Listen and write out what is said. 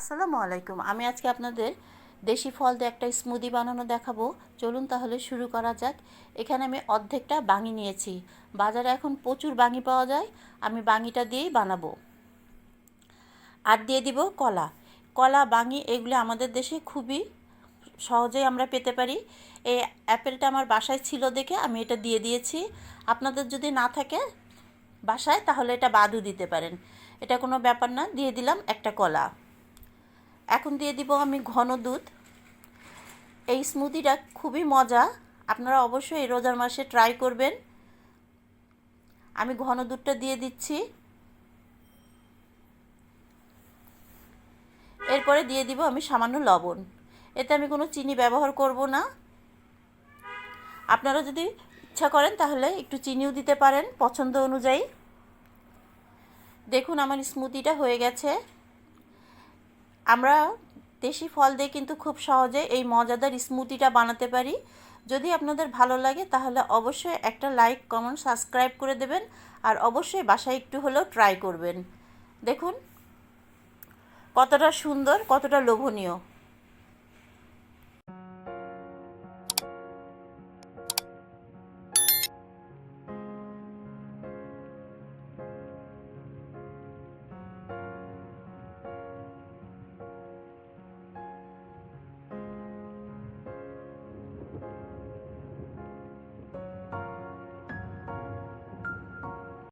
আসসালামু আলাইকুম। আমি আজকে আপনাদের দেশি ফল দিয়ে একটা স্মুদি বানানো দেখাবো। চলুন তাহলে শুরু করা যাক। এখানে আমি অর্ধেকটা বাঙি নিয়েছি। বাজারে এখন প্রচুর বাঙি পাওয়া যায়। আমি বাঙিটা দিয়েই বানাবো। আর দিয়ে দিব কলা। কলা, বাঙি এগুলো আমাদের দেশে খুবই সহজেই আমরা পেতে পারি। এই অ্যাপেলটা আমার বাসায় ছিল দেখে আমি এটা দিয়ে দিয়েছি। আপনাদের যদি না থাকে বাসায় তাহলে এটা বাদও দিতে পারেন। এটা কোনো ব্যাপার না। দিয়ে দিলাম একটা কলা। এখন দিয়ে দিব আমি ঘন দুধ। এই স্মুদিটা খুবই মজা। আপনারা অবশ্যই এই রোজার মাসে ট্রাই করবেন। আমি ঘন দুধটা দিয়ে দিচ্ছি। এরপরে দিয়ে দিব আমি সামান্য লবণ। এতে আমি কোনো চিনি ব্যবহার করব না। আপনারা যদি ইচ্ছা করেন তাহলে একটু চিনিও দিতে পারেন পছন্দ অনুযায়ী। দেখুন আমার স্মুদিটা হয়ে গেছে। আমরা দেশি ফল দিয়ে কিন্তু খুব সহজে এই মজাদার স্মুদিটা বানাতে পারি। যদি আপনাদের ভালো লাগে, তাহলে অবশ্যই একটা লাইক, কমেন্ট, সাবস্ক্রাইব করে দেবেন। আর অবশ্যই বাসায় একটু হলেও ট্রাই করবেন। দেখুন, কতটা সুন্দর, কতটা লোভনীয়।